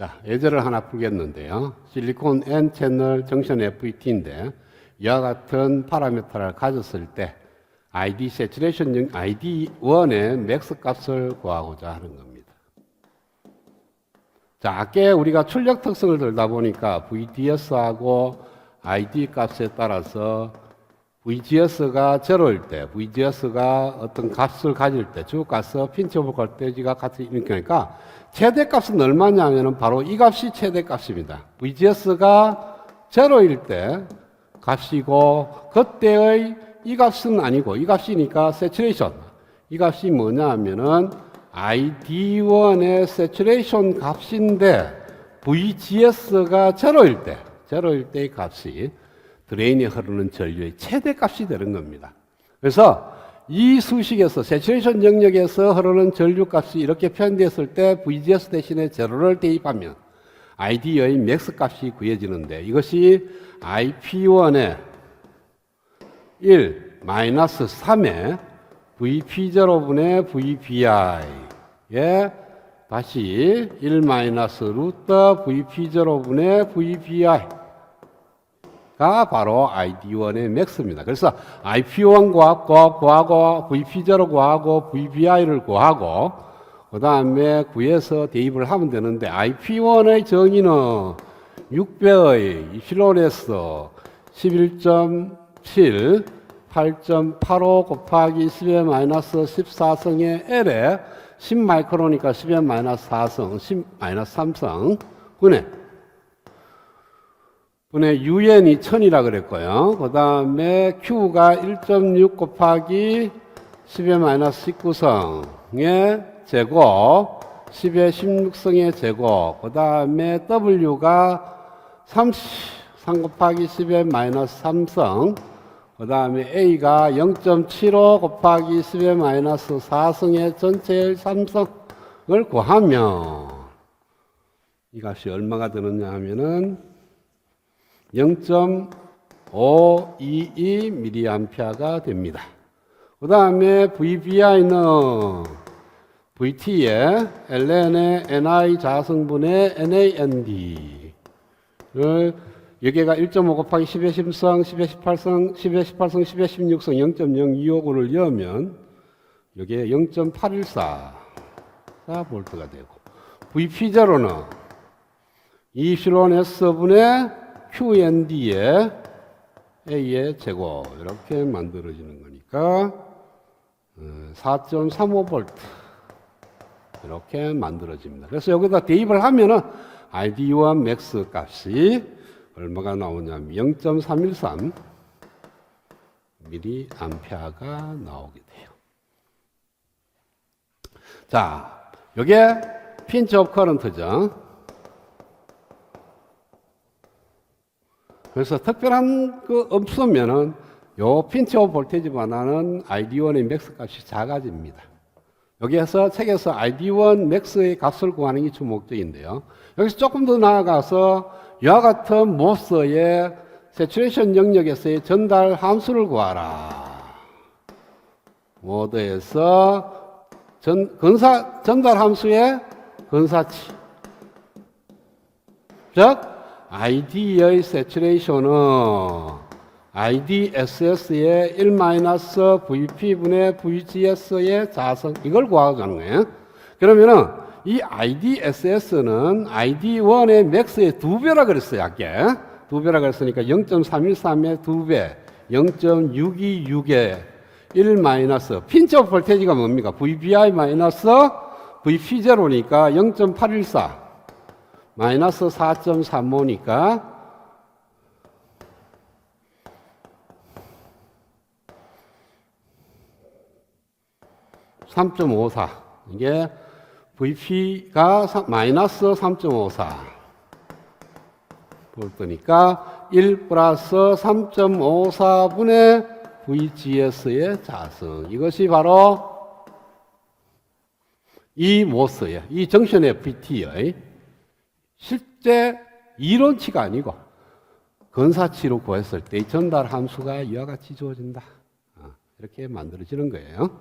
자, 예제를 하나 풀겠는데요. 실리콘 N 채널 정션 FET인데 이와 같은 파라미터를 가졌을 때 ID 세츄레이션 ID 1의 맥스 값을 구하고자 하는 겁니다. 자, 아까 우리가 출력 특성을 들다 보니까 VDS하고 ID 값에 따라서 VGS가 제로일 때, VGS가 어떤 값을 가질 때, 주가서 핀치 오브 걸때지가 같이 이렇게니까 최대 값은 얼마냐면은 바로 이 값이 최대 값입니다. VGS가 제로일 때 값이고 그때의 이 값은 아니고 이 값이니까 세츄레이션. 이 값이 뭐냐 하면은 ID1의 세츄레이션 값인데 VGS가 제로일 때, 제로일 때의 값이 드레인에 흐르는 전류의 최대 값이 되는 겁니다. 그래서 이 수식에서 세츄레이션 영역에서 흐르는 전류 값이 이렇게 표현됐을 때 VGS 대신에 제로를 대입하면 ID의 맥스 값이 구해지는데 이것이 IP1의 1 마이너스 3의 VP0분의 VPI에 다시 1 마이너스 루트 VP0분의 VPI 가 바로 ID1의 맥스입니다. 그래서 IP1 구하고, 구하고, VP0 구하고, VPI를 구하고, 그 다음에 구해서 대입을 하면 되는데, IP1의 정의는 6배의 이필론에서 11.7, 8.85 곱하기 10의 마이너스 14성의 L에 10 마이크로니까 10의 마이너스 4성, 10 마이너스 3성, 분의 분의 UN이 1000이라 그랬고요. 그 다음에 Q가 1.6 곱하기 10의 마이너스 19성의 제곱, 10의 16성의 제곱, 그 다음에 W가 30, 3 곱하기 10의 마이너스 3성, 그 다음에 A가 0.75 곱하기 10의 마이너스 4성의 전체의 3성을 구하면 이 값이 얼마가 되느냐 하면은 0.522mA가 됩니다. 그 다음에 VBI는 VT의 ln의 ni 자성분의 NAND를 여기가 1.5 곱하기 10의 10성, 10의 18성, 10의 18성, 10의 16성 0.0259를 넣으면 여기에 0.814 볼트가 되고 VP0는 2실론 S분의 QND의 A의 제곱 이렇게 만들어지는 거니까 4.35V 이렇게 만들어집니다. 그래서 여기다 대입을 하면은 ID1 맥스 값이 얼마가 나오냐면 0.313 미리암페어가 나오게 돼요. 자, 요게 핀치 오브 커런트죠. 그래서 특별한 그 없으면은 요 핀치 오브 볼테이지만하는 ID1의 맥스 값이 작아집니다. 여기에서 책에서 ID1 맥스의 값을 구하는 게 주 목적인데요. 여기서 조금 더 나아가서 이와 같은 모스의 세츄레이션 영역에서의 전달 함수를 구하라. 모드에서 전, 근사, 전달 함수의 근사치. 즉, ID의 세츄레이션은 IDSS의 1-VP분의 VGS의 자성, 이걸 구하자는 거예요. 그러면은, 이 IDSS는 ID1의 맥스의 두 배라 그랬어요, 아까. 두 배라 그랬으니까 0.313의 두 배, 0.626의 1 마이너스, 핀처 볼테이지가 뭡니까? VBI 마이너스 VP0니까 0.814, 마이너스 4.35니까 3.54. 이게 VP가 마이너스 3.54 볼트니까 1 플러스 3.54분의 VGS의 자성. 이것이 바로 이 모스예요. 이 정션 FT의 실제 이론치가 아니고 근사치로 구했을 때 전달 함수가 이와 같이 주어진다. 어, 이렇게 만들어지는 거예요.